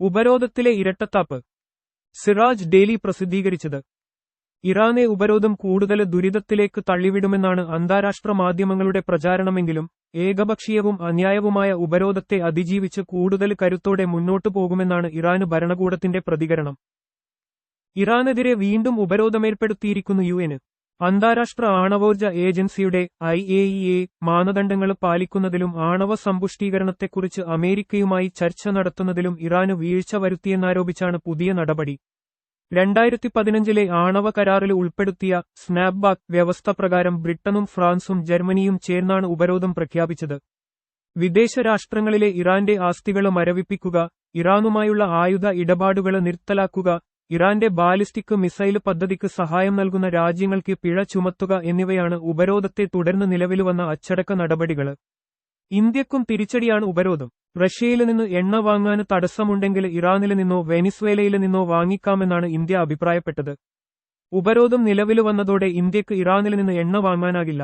ഉപരോധത്തിലെ ഇരട്ടത്താപ്പ്. Siraj daily പ്രസിദ്ധീകരിച്ചത്. ഇറാനെ ഉപരോധം കൂടുതൽ ദുരിതത്തിലേക്ക് തള്ളിവിടുമെന്നാണ് അന്താരാഷ്ട്ര മാധ്യമങ്ങളുടെ പ്രചാരണമെങ്കിലും ഏകപക്ഷീയവും അന്യായവുമായ ഉപരോധത്തെ അതിജീവിച്ച് കൂടുതൽ കരുത്തോടെ മുന്നോട്ടു പോകുമെന്നാണ് ഇറാന് ഭരണകൂടത്തിന്റെ പ്രതികരണം. ഇറാനെതിരെ വീണ്ടും ഉപരോധമേർപ്പെടുത്തിയിരിക്കുന്നു യു അന്താരാഷ്ട്ര ആണവോർജ ഏജൻസിയുടെ ഐ എ ഇ എ മാനദണ്ഡങ്ങൾ പാലിക്കുന്നതിലും ആണവ സമ്പുഷ്ടീകരണത്തെക്കുറിച്ച് അമേരിക്കയുമായി ചർച്ച നടത്തുന്നതിലും ഇറാന് വീഴ്ച വരുത്തിയെന്നാരോപിച്ചാണ് പുതിയ നടപടി. രണ്ടായിരത്തി പതിനഞ്ചിലെ ആണവ കരാറിൽ ഉൾപ്പെടുത്തിയ സ്നാപ്ബാക്ക് വ്യവസ്ഥ പ്രകാരം ബ്രിട്ടനും ഫ്രാൻസും ജർമ്മനിയും ചേർന്നാണ് ഉപരോധം പ്രഖ്യാപിച്ചത്. വിദേശ രാഷ്ട്രങ്ങളിലെ ഇറാന്റെ ആസ്തികൾ മരവിപ്പിക്കുക ഇറാനുമായുള്ള ആയുധ ഇടപാടുകൾ നിർത്തലാക്കുക ഇറാന്റെ ബാലിസ്റ്റിക് മിസൈൽ പദ്ധതിക്ക് സഹായം നൽകുന്ന രാജ്യങ്ങൾക്ക് പിഴ ചുമത്തുക എന്നിവയാണ് ഉപരോധത്തെ തുടർന്ന് നിലവിൽ വന്ന അച്ചടക്ക നടപടികൾ. ഇന്ത്യക്കും തിരിച്ചടിയാണ് ഉപരോധം. റഷ്യയിൽ നിന്ന് എണ്ണ വാങ്ങാൻ തടസ്സമുണ്ടെങ്കിൽ ഇറാനിൽ നിന്നോ വെനിസ്വേലയിൽ നിന്നോ വാങ്ങിക്കാമെന്നാണ് ഇന്ത്യ അഭിപ്രായപ്പെട്ടത്. ഉപരോധം നിലവിൽ വന്നതോടെ ഇന്ത്യയ്ക്ക് ഇറാനിൽ നിന്ന് എണ്ണ വാങ്ങാനാകില്ല.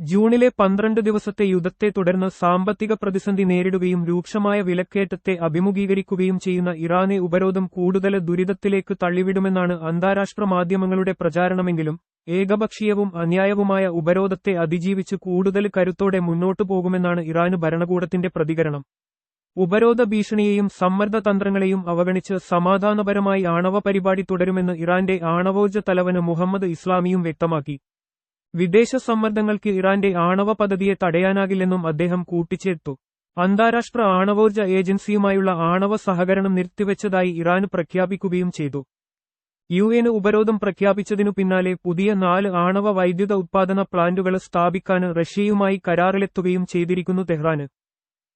ജൂണിലെ പന്ത്രണ്ട് ദിവസത്തെ യുദ്ധത്തെ തുടർന്ന് സാമ്പത്തിക പ്രതിസന്ധി നേരിടുകയും രൂക്ഷമായ വിലക്കയറ്റത്തെ അഭിമുഖീകരിക്കുകയും ചെയ്യുന്ന ഇറാനെ ഉപരോധം കൂടുതൽ ദുരിതത്തിലേക്ക് തള്ളിവിടുമെന്നാണ് അന്താരാഷ്ട്ര മാധ്യമങ്ങളുടെ പ്രചാരണമെങ്കിലും ഏകപക്ഷീയവും അന്യായവുമായ ഉപരോധത്തെ അതിജീവിച്ച് കൂടുതൽ കരുത്തോടെ മുന്നോട്ടു പോകുമെന്നാണ് ഇറാന് ഭരണകൂടത്തിന്റെ പ്രതികരണം. ഉപരോധ ഭീഷണിയെയും സമ്മർദ്ദ തന്ത്രങ്ങളെയും അവഗണിച്ച് സമാധാനപരമായി ആണവ പരിപാടി തുടരുമെന്ന് ഇറാന്റെ ആണവോർജ തലവന് മുഹമ്മദ് ഇസ്ലാമിയും വ്യക്തമാക്കി. വിദേശ സമ്മർദ്ദങ്ങൾക്ക് ഇറാന്റെ ആണവ പദ്ധതിയെ തടയാനാകില്ലെന്നും അദ്ദേഹം കൂട്ടിച്ചേർത്തു. അന്താരാഷ്ട്ര ആണവോർജ ഏജൻസിയുമായുള്ള ആണവ സഹകരണം നിർത്തിവെച്ചതായി ഇറാൻ പ്രഖ്യാപിക്കുകയും ചെയ്തു. യു എന് ഉപരോധം പ്രഖ്യാപിച്ചതിനു പിന്നാലെ പുതിയ നാല് ആണവ വൈദ്യുത ഉത്പാദന പ്ലാന്റുകൾ സ്ഥാപിക്കാൻ റഷ്യയുമായി കരാറിലെത്തുകയും ചെയ്തിരിക്കുന്നു തെഹ്റാന്.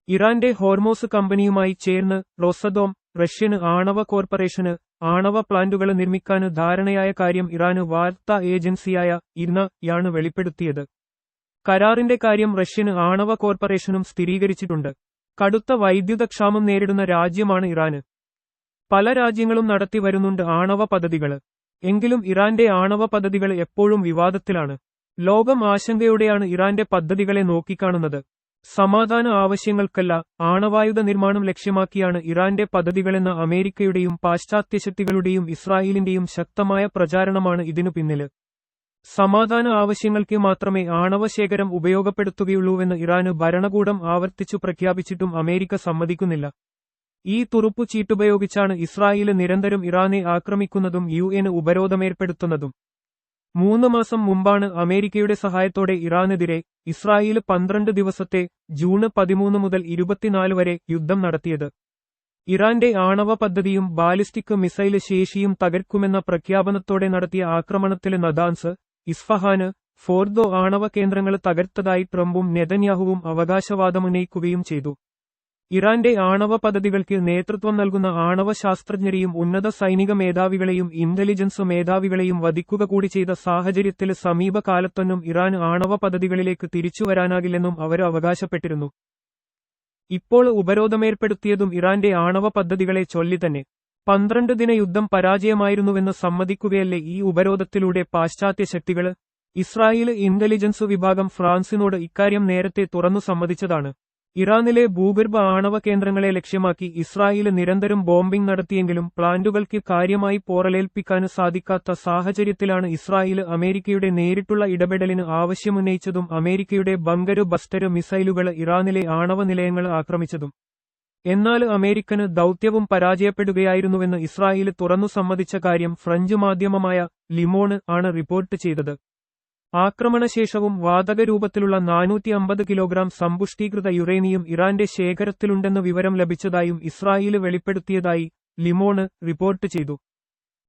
ഇറാന്റെ ഹോർമോസ് കമ്പനിയുമായി ചേർന്ന് റോസദോം റഷ്യന് ആണവ കോർപ്പറേഷന് ആണവ പ്ലാന്റുകൾ നിർമ്മിക്കാൻ ധാരണയായ കാര്യം ഇറാന് വാർത്താ ഏജൻസിയായ ഇർന യാണ് വെളിപ്പെടുത്തിയത്. കരാറിന്റെ കാര്യം റഷ്യന് ആണവ കോർപ്പറേഷനും സ്ഥിരീകരിച്ചിട്ടുണ്ട്. കടുത്ത വൈദ്യുത ക്ഷാമം നേരിടുന്ന രാജ്യമാണ് ഇറാന്. പല രാജ്യങ്ങളും നടത്തി വരുന്നുണ്ട് ആണവ പദ്ധതികൾ എങ്കിലും ഇറാന്റെ ആണവ പദ്ധതികൾ എപ്പോഴും വിവാദത്തിലാണ്. ലോകം ആശങ്കയോടെയാണ് ഇറാന്റെ പദ്ധതികളെ നോക്കിക്കാണുന്നത്. സമാധാന ആവശ്യങ്ങൾക്കല്ല ആണവായുധ നിർമ്മാണം ലക്ഷ്യമാക്കിയാണ് ഇറാന്റെ പദ്ധതികളെന്ന അമേരിക്കയുടെയും പാശ്ചാത്യ ശക്തികളുടെയും ഇസ്രായേലിന്റെയും ശക്തമായ പ്രചാരണമാണ് ഇതിനു പിന്നിൽ. സമാധാന ആവശ്യങ്ങൾക്ക് മാത്രമേ ആണവശേഖരം ഉപയോഗപ്പെടുത്തുകയുള്ളൂവെന്ന് ഇറാന് ഭരണകൂടം ആവർത്തിച്ചു പ്രഖ്യാപിച്ചിട്ടും അമേരിക്ക സമ്മതിക്കുന്നില്ല. ഈ തുറുപ്പു ചീട്ടുപയോഗിച്ചാണ് ഇസ്രായേൽ നിരന്തരം ഇറാനെ ആക്രമിക്കുന്നതും യു ഉപരോധമേർപ്പെടുത്തുന്നതും. മൂന്ന് മാസം മുമ്പാണ് അമേരിക്കയുടെ സഹായത്തോടെ ഇറാനെതിരെ ഇസ്രായേൽ പന്ത്രണ്ട് ദിവസത്തെ ജൂണ് പതിമൂന്ന് മുതൽ ഇരുപത്തിനാല് വരെ യുദ്ധം നടത്തിയത്. ഇറാന്റെ ആണവ പദ്ധതിയും ബാലിസ്റ്റിക് മിസൈൽ ശേഷിയും തകർക്കുമെന്ന പ്രഖ്യാപനത്തോടെ നടത്തിയ ആക്രമണത്തിലെ നദാൻസ് ഇസ്ഫഹാന് ഫോർദോ ആണവ കേന്ദ്രങ്ങൾ തകർത്തതായി ട്രംപും നെതന്യാഹുവും അവകാശവാദമുന്നയിക്കുകയും ചെയ്തു. ഇറാന്റെ ആണവ പദ്ധതികൾക്ക് നേതൃത്വം നൽകുന്ന ആണവ ശാസ്ത്രജ്ഞരെയും ഉന്നത സൈനിക മേധാവികളെയും ഇന്റലിജൻസ് മേധാവികളെയും വധിക്കുക കൂടി ചെയ്ത സാഹചര്യത്തിൽ സമീപകാലത്തൊന്നും ഇറാൻ ആണവ പദ്ധതികളിലേക്ക് തിരിച്ചുവരാനാകില്ലെന്നും അവർ അവകാശപ്പെട്ടിരുന്നു. ഇപ്പോൾ ഉപരോധമേർപ്പെടുത്തിയതും ഇറാന്റെ ആണവ പദ്ധതികളെ ചൊല്ലി തന്നെ. പന്ത്രണ്ട് ദിന യുദ്ധം പരാജയമായിരുന്നുവെന്ന് സമ്മതിക്കുകയല്ലേ ഈ ഉപരോധത്തിലൂടെ പാശ്ചാത്യ ശക്തികൾ ഇസ്രായേൽ ഇന്റലിജൻസ് വിഭാഗം ഫ്രാൻസിനോട് ഇക്കാര്യം നേരത്തെ തുറന്നു സമ്മതിച്ചതാണ്. ഇറാനിലെ ഭൂഗർഭ ആണവ കേന്ദ്രങ്ങളെ ലക്ഷ്യമാക്കി ഇസ്രായേൽ നിരന്തരം ബോംബിംഗ് നടത്തിയെങ്കിലും പ്ലാന്റുകൾക്ക് കാര്യമായി പോറലേൽപ്പിക്കാൻ സാധിക്കാത്ത സാഹചര്യത്തിലാണ് ഇസ്രായേൽ അമേരിക്കയുടെ നേരിട്ടുള്ള ഇടപെടലിന് ആവശ്യമുന്നയിച്ചതും അമേരിക്കയുടെ ബങ്കര് ബസ്റ്റര് മിസൈലുകൾ ഇറാനിലെ ആണവ നിലയങ്ങൾ ആക്രമിച്ചതും. എന്നാൽ അമേരിക്കന് ദൌത്യവും പരാജയപ്പെടുകയായിരുന്നുവെന്ന് ഇസ്രായേൽ തുറന്നു സമ്മതിച്ച കാര്യം ഫ്രഞ്ച് മാധ്യമമായ ലിമോണ് ആണ് റിപ്പോർട്ട് ചെയ്തത്. ആക്രമണശേഷവും വാതകരൂപത്തിലുള്ള നാനൂറ്റി അമ്പത് കിലോഗ്രാം സമ്പുഷ്ടീകൃത യുറേനിയം ഇറാന്റെ ശേഖരത്തിലുണ്ടെന്ന് വിവരം ലഭിച്ചതായും ഇസ്രായേൽ വെളിപ്പെടുത്തിയതായി ലിമോണ് റിപ്പോർട്ട് ചെയ്തു.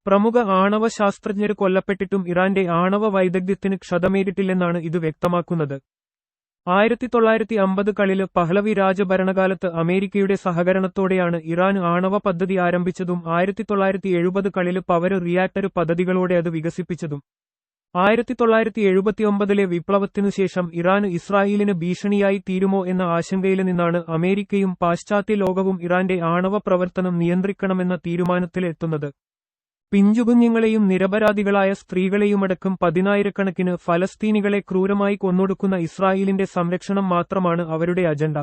പ്രമുഖ ആണവ ശാസ്ത്രജ്ഞർ കൊല്ലപ്പെട്ടിട്ടും ഇറാന്റെ ആണവ വൈദഗ്ധ്യത്തിന് ക്ഷതമേറ്റിട്ടില്ലെന്നാണ് ഇത് വ്യക്തമാക്കുന്നത്. ആയിരത്തി തൊള്ളായിരത്തി അമ്പതുകളിൽ പഹ്ലവി രാജഭരണകാലത്ത് അമേരിക്കയുടെ സഹകരണത്തോടെയാണ് ഇറാൻ ആണവ പദ്ധതി ആരംഭിച്ചതും ആയിരത്തി തൊള്ളായിരത്തി എഴുപതുകളിൽ പവർ റിയാക്ടർ പദ്ധതികളോടെ അത് വികസിപ്പിച്ചതും. ആയിരത്തി തൊള്ളായിരത്തി എഴുപത്തിയൊമ്പതിലെ വിപ്ലവത്തിനുശേഷം ഇറാൻ ഇസ്രായേലിന് ഭീഷണിയായി തീരുമോ എന്ന ആശങ്കയിൽ നിന്നാണ് അമേരിക്കയും പാശ്ചാത്യ ലോകവും ഇറാന്റെ ആണവ പ്രവർത്തനം നിയന്ത്രിക്കണമെന്ന തീരുമാനത്തിലെത്തുന്നത്. പിഞ്ചുകുഞ്ഞുങ്ങളെയും നിരപരാധികളായ സ്ത്രീകളെയുമടക്കം പതിനായിരക്കണക്കിന് ഫലസ്തീനികളെ ക്രൂരമായി കൊന്നൊടുക്കുന്ന ഇസ്രായേലിന്റെ സംരക്ഷണം മാത്രമാണ് അവരുടെ അജണ്ട.